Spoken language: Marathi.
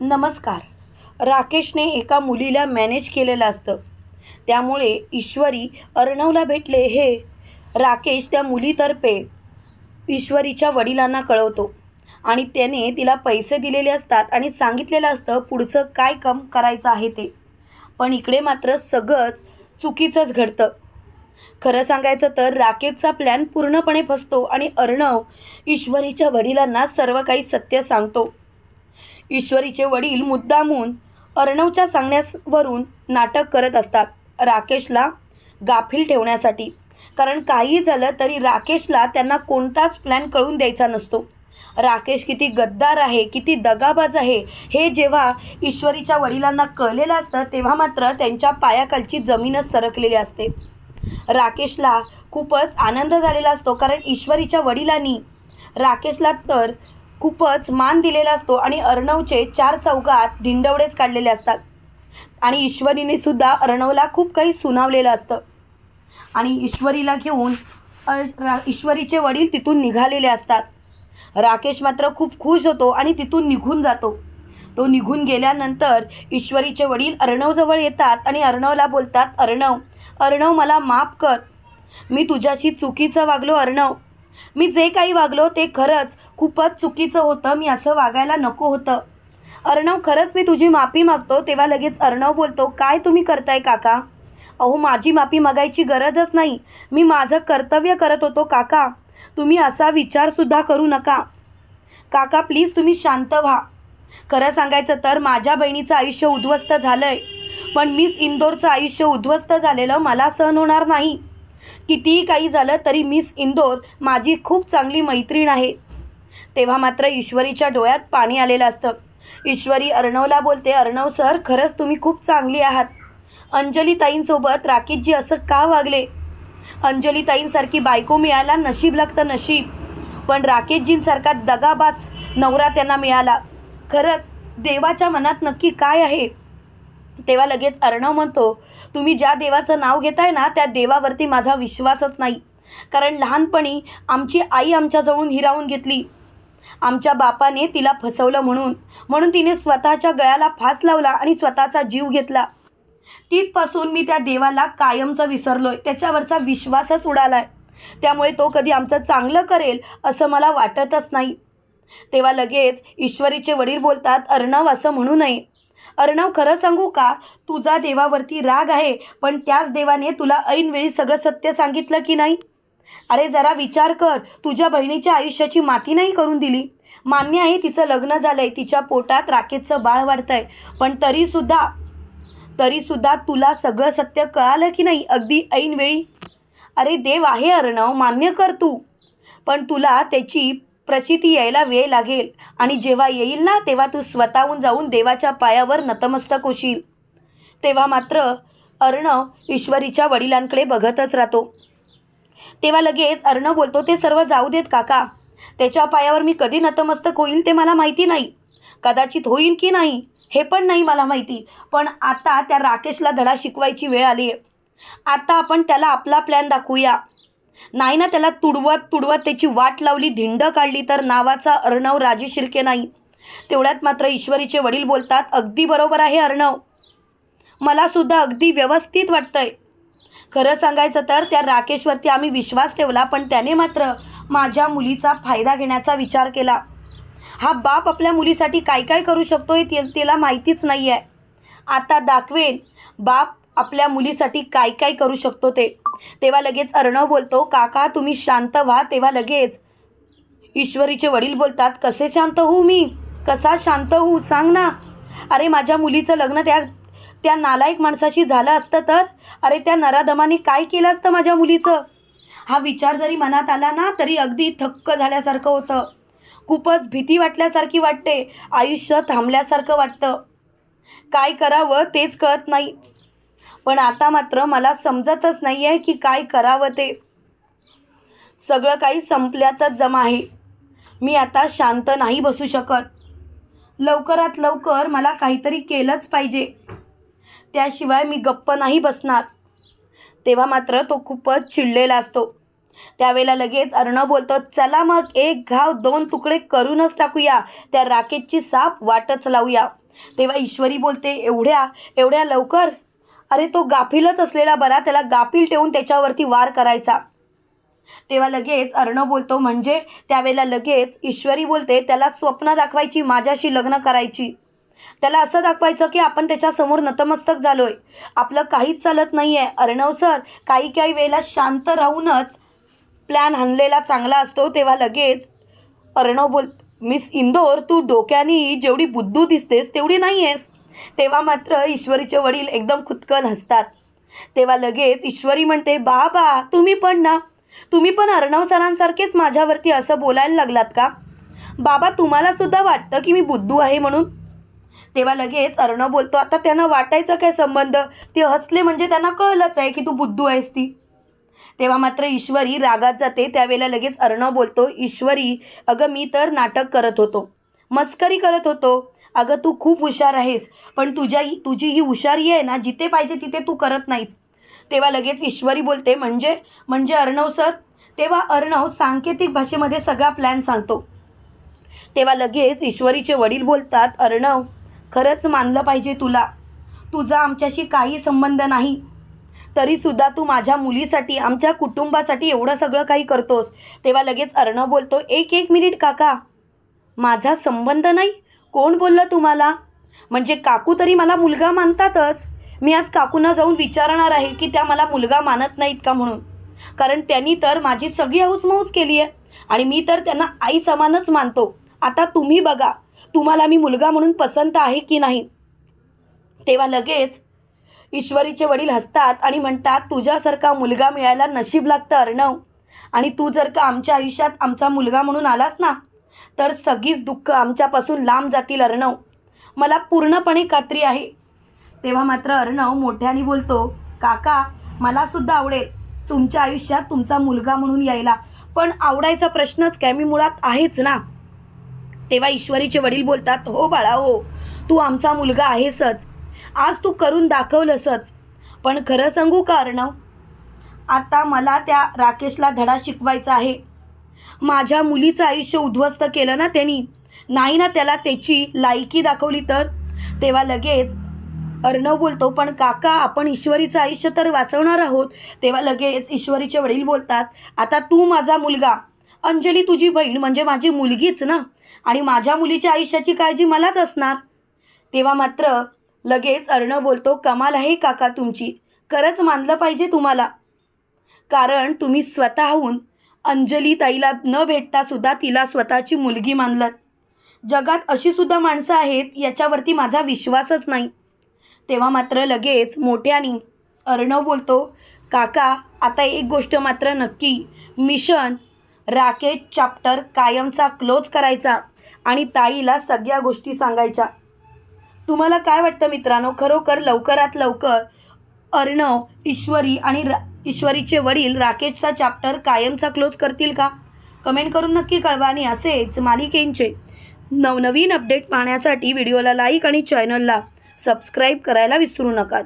नमस्कार. राकेशने एका मुलीला मॅनेज केलेलं असतं. त्यामुळे ईश्वरी अर्णवला भेटले. हे राकेश त्या मुलीतर्फे ईश्वरीच्या वडिलांना कळवतो आणि त्याने तिला पैसे दिलेले असतात आणि सांगितलेलं असतं पुढचं काय काम करायचं आहे ते? पण इकडे मात्र सगळंच चुकीचंच घडतं. खरं सांगायचं तर राकेशचा प्लॅन पूर्णपणे फसतो आणि अर्णव ईश्वरीच्या वडिलांना सर्व काही सत्य सांगतो. ईश्वरीचे वडील मुद्दामून अर्णवच्या सांगण्यावरून नाटक करत असतात राकेशला गाफील ठेवण्यासाठी. कारण काही झालं तरी राकेशला त्यांना कोणताच प्लॅन कळून द्यायचा नसतो. राकेश किती गद्दार आहे किती दगाबाज आहे हे जेव्हा ईश्वरीच्या वडिलांना कळलेलं असतं तेव्हा मात्र त्यांच्या पायाखालची जमीनच सरकलेली असते. राकेशला खूपच आनंद झालेला असतो कारण ईश्वरीच्या वडिलांनी राकेशला तर खूपच मान दिलेला असतो आणि अर्णवचे चार चौकात धिंडवडेच काढलेले असतात. आणि ईश्वरीने सुद्धा अर्णवला खूप काही सुनावलेलं असतं. आणि ईश्वरीला घेऊन ईश्वरीचे वडील तिथून निघालेले असतात. राकेश मात्र खूप खुश होतो आणि तिथून निघून जातो. तो निघून गेल्यानंतर ईश्वरीचे वडील अर्णवजवळ येतात आणि अर्णवला बोलतात अर्णव अर्णव मला माफ कर. मी तुझ्याशी चुकीचं वागलो अर्णव. मी जे काही वागलो ते खरंच खूपच चुकीचं होतं मी असं वागायला नको होतं. अर्णव खरंच मी तुझी माफी मागतो तेव्हा लगेच अर्णव बोलतो काय तुम्ही करताय काका? अहो माझी माफी मागायची गरजच नाही. मी माझं कर्तव्य करत होतो काका. तुम्ही असा विचारसुद्धा करू नका. काका प्लीज तुम्ही शांत व्हा. खरं सांगायचं तर माझ्या बहिणीचं आयुष्य उद्ध्वस्त झालं आहे पण मिस इंदोरचं आयुष्य उद्ध्वस्त झालेलं मला सहन होणार नाही. कितीही काही झालं तरी मिस इंदोर माझी खूप चांगली मैत्रीण आहे. तेव्हा मात्र ईश्वरीच्या डोळ्यात पाणी आलेलं असतं. ईश्वरी अर्णवला बोलते अर्णव सर खरंच तुम्ही खूप चांगली आहात. अंजली ताईंसोबत राकेशजी असं का वागले? अंजली ताईंसारखी बायको मिळायला नशीब लागतं नशीब. पण राकेशजींसारखा दगाबाज नवरा त्यांना मिळाला. खरंच देवाच्या मनात नक्की काय आहे? तेव्हा लगेच अर्णव म्हणतो तुम्ही ज्या देवाचं नाव घेताय ना त्या देवावरती माझा विश्वासच नाही. कारण लहानपणी आमची आई आमच्याजवळून हिरावून घेतली. आमच्या बापाने तिला फसवलं म्हणून. म्हणून तिने स्वतःच्या गळ्याला फास लावला आणि स्वतःचा जीव घेतला. तिथपासून मी त्या देवाला कायमचा विसरलोय. त्याच्यावरचा विश्वासच उडालाय. त्यामुळे तो कधी आमचं चांगलं करेल असं मला वाटतच नाही. तेव्हा लगेच ईश्वरीचे वडील बोलतात अर्णव असं म्हणू नये. अर्णव खरं सांगू का? तुझा देवावरती राग आहे पण त्याच देवाने तुला ऐनवेळी सगळं सत्य सांगितलं की नाही? अरे जरा विचार कर. तुझ्या बहिणीच्या आयुष्याची माती नाही करून दिली. मान्य आहे तिचं लग्न झालंय तिच्या पोटात राकेशचं बाळ वाढतंय. पण तरीसुद्धा तरीसुद्धा तुला सगळं सत्य कळालं की नाही अगदी ऐनवेळी? अरे देव आहे अर्णव मान्य कर तू. पण तुला त्याची प्रचिती यायला वेळ लागेल. आणि जेव्हा येईल ना तेव्हा तू स्वतःहून जाऊन देवाच्या पायावर नतमस्तक होशील. तेव्हा मात्र अर्णव ईश्वरीच्या वडिलांकडे बघतच राहतो. तेव्हा लगेच अर्णव बोलतो ते सर्व जाऊ देत काका. त्याच्या पायावर मी कधी नतमस्तक होईल ते मला माहिती नाही. कदाचित होईल की नाही हे पण नाही मला माहिती. पण आता त्या राकेशला धडा शिकवायची वेळ आली आहे आता आपण त्याला आपला प्लॅन दाखवूया. नाही ना त्याला तुडवत तुडवत त्याची वाट लावली धिंड काढली तर नावाचा अर्णव राजे शिर्के नाही. तेवढ्यात मात्र ईश्वरीचे वडील बोलतात अगदी बरोबर आहे अर्णव. मलासुद्धा अगदी व्यवस्थित वाटतंय. खरं सांगायचं तर त्या राकेशवरती आम्ही विश्वास ठेवला पण त्याने मात्र माझ्या मुलीचा फायदा घेण्याचा विचार केला. हा बाप आपल्या मुलीसाठी काय काय करू शकतो हे ते- तिला माहितीच नाही आहे आता दाखवेन बाप आपल्या मुलीसाठी काय काय करू शकतो ते. तेव्हा लगेच अर्णव बोलतो काका तुम्ही शांत व्हा तेव्हा लगेच. ईश्वरीचे वडील बोलतात कसे शांत होऊ मी? कसा शांत होऊ? सांग ना. अरे माझ्या मुलीचं लग्न त्या त्या नालायक माणसाशी झालं असतं तर? अरे त्या नराधमाने काय केलं असतं माझ्या मुलीचं? हा विचार जरी मनात आला ना तरी अगदी थक्क झाल्यासारखं होतं. खूपच भीती वाटल्यासारखी वाटते आयुष्य थांबल्यासारखं वाटतं. काय करावं तेच कळत नाही. पण आता मात्र मला समजतच नाही आहे की काय करावं ते. सगळं काही संपल्यातच जमा आहे. मी आता शांत नाही बसू शकत. लवकरात लवकर मला काहीतरी केलंच पाहिजे. त्याशिवाय मी गप्प नाही बसणार. तेव्हा मात्र तो खूपच चिडलेला असतो. त्यावेळेला लगेच अर्णव बोलतो चला मग एक घाव दोन तुकडे करूनच टाकूया. त्या राकेशची साप वाटच लावूया. तेव्हा ईश्वरी बोलते एवढ्या एवढ्या लवकर? अरे तो गाफीलच असलेला बरा त्याला गाफील ठेवून त्याच्यावरती वार करायचा. तेव्हा लगेच अर्णव बोलतो म्हणजे? त्यावेळेला लगेच ईश्वरी बोलते त्याला स्वप्न दाखवायची माझ्याशी लग्न करायची. त्याला असं दाखवायचं की आपण त्याच्यासमोर नतमस्तक झालोय. आपलं काहीच चालत नाही आहे अर्णव सर काही काही वेळेला शांत राहूनच प्लॅन हाणलेला चांगला असतो. तेव्हा लगेच अर्णव बोल मिस इंदोर तू डोक्यानी जेवढी बुद्धू दिसतेस तेवढी नाही आहेस तेव्हा मात्र ईश्वरीचे वडील एकदम खुदकन हसतात. तेव्हा लगेच ईश्वरी म्हणते बाबा तुम्ही पण ना. तुम्ही पण अर्णव सरांसारखेच माझ्यावरती असं बोलायला लागलात का? बाबा तुम्हाला सुद्धा वाटतं की मी बुद्धू आहे म्हणून? तेव्हा लगेच अर्णव बोलतो आता त्यांना वाटायचं काय संबंध? ते हसले म्हणजे त्यांना कळलंच आहे की तू बुद्धू आहेस ती. तेव्हा मात्र ईश्वरी रागात जाते. त्यावेळेला लगेच अर्णव बोलतो ईश्वरी अगं मी तर नाटक करत होतो. मस्करी करत होतो. अगं तू खूप हुशार आहेस पण तुझ्या ही तुझी ही हुशारी आहे ना जिथे पाहिजे तिथे तू करत नाहीस. तेव्हा लगेच ईश्वरी बोलते म्हणजे म्हणजे अर्णव सर? तेव्हा अर्णव सांकेतिक भाषेमध्ये सगळा प्लॅन सांगतो. तेव्हा लगेच ईश्वरीचे वडील बोलतात अर्णव खरंच मानलं पाहिजे तुला. तुझा आमच्याशी काही संबंध नाही. तरीसुद्धा तू माझ्या मुलीसाठी आमच्या कुटुंबासाठी एवढं सगळं काही करतोस. तेव्हा लगेच अर्णव बोलतो एक एक मिनिट काका. माझा संबंध नाही? कोण बोललं तुम्हाला? म्हणजे काकू तरी मला मुलगा मानतातच. मी आज काकूंना जाऊन विचारणार आहे की त्या मला मुलगा मानत नाहीत का म्हणून. कारण त्यांनी तर माझी सगळी हौसमौस केली आहे. आणि मी तर त्यांना आई समानच मानतो. आता तुम्ही बघा तुम्हाला मी मुलगा म्हणून पसंत आहे की नाही? तेव्हा लगेच ईश्वरीचे वडील हसतात आणि म्हणतात तुझ्यासारखा मुलगा मिळायला नशीब लागतं अर्णव. आणि तू जर का आमच्या आयुष्यात आमचा मुलगा म्हणून आलास ना तर सगळीच दुःख आमच्यापासून लांब जातील अर्णव. मला पूर्णपणे खात्री आहे. तेव्हा मात्र अर्णव मोठ्याने बोलतो काका मलासुद्धा आवडेल. तुमच्या आयुष्यात तुमचा मुलगा म्हणून यायला. पण आवडायचा प्रश्नच काय? मी मुळात आहेच ना? तेव्हा ईश्वरीचे वडील बोलतात हो बाळा हो. तू आमचा मुलगा आहेसच. आज तू करून दाखवलंसच. पण खरं सांगू का अर्णव? आता मला त्या राकेशला धडा शिकवायचा आहे. माझ्या मुलीचं आयुष्य उद्ध्वस्त केलं ना त्यांनी. नाही ना त्याला त्याची लायकी दाखवली तर? तेव्हा लगेच अर्णव बोलतो पण काका आपण ईश्वरीचं आयुष्य तर वाचवणार आहोत. तेव्हा लगेच ईश्वरीचे वडील बोलतात आता तू माझा मुलगा. अंजली तुझी बहीण म्हणजे माझी मुलगीच ना? आणि माझ्या मुलीच्या आयुष्याची काळजी मलाच असणार? तेव्हा मात्र लगेच अर्णव बोलतो कमाल आहे काका तुमची. खरंच मानलं पाहिजे तुम्हाला. कारण तुम्ही स्वतःहून अंजली ताईला न भेटता सुद्धा तिला स्वतःची मुलगी मानलं. जगात अशी सुद्धा माणसं आहेत याच्यावरती माझा विश्वासच नाही. तेव्हा मात्र लगेच मोठ्याने अर्णव बोलतो काका आता एक गोष्ट मात्र नक्की. मिशन राकेट चॅप्टर कायमचा क्लोज करायचा आणि ताईला सगळ्या गोष्टी सांगायच्या. तुम्हाला काय वाटतं मित्रांनो? खरोखर लवकरात लवकर अर्णव ईश्वरी आणि रा ईश्वरीचे वडील राकेशचा चॅप्टर कायमचा क्लोज करतील का? कमेंट करून नक्की कळवा आणि असेच मालिकेंचे नवनवीन अपडेट पाहण्यासाठी व्हिडिओला लाईक आणि चॅनलला सबस्क्राईब करायला विसरू नका.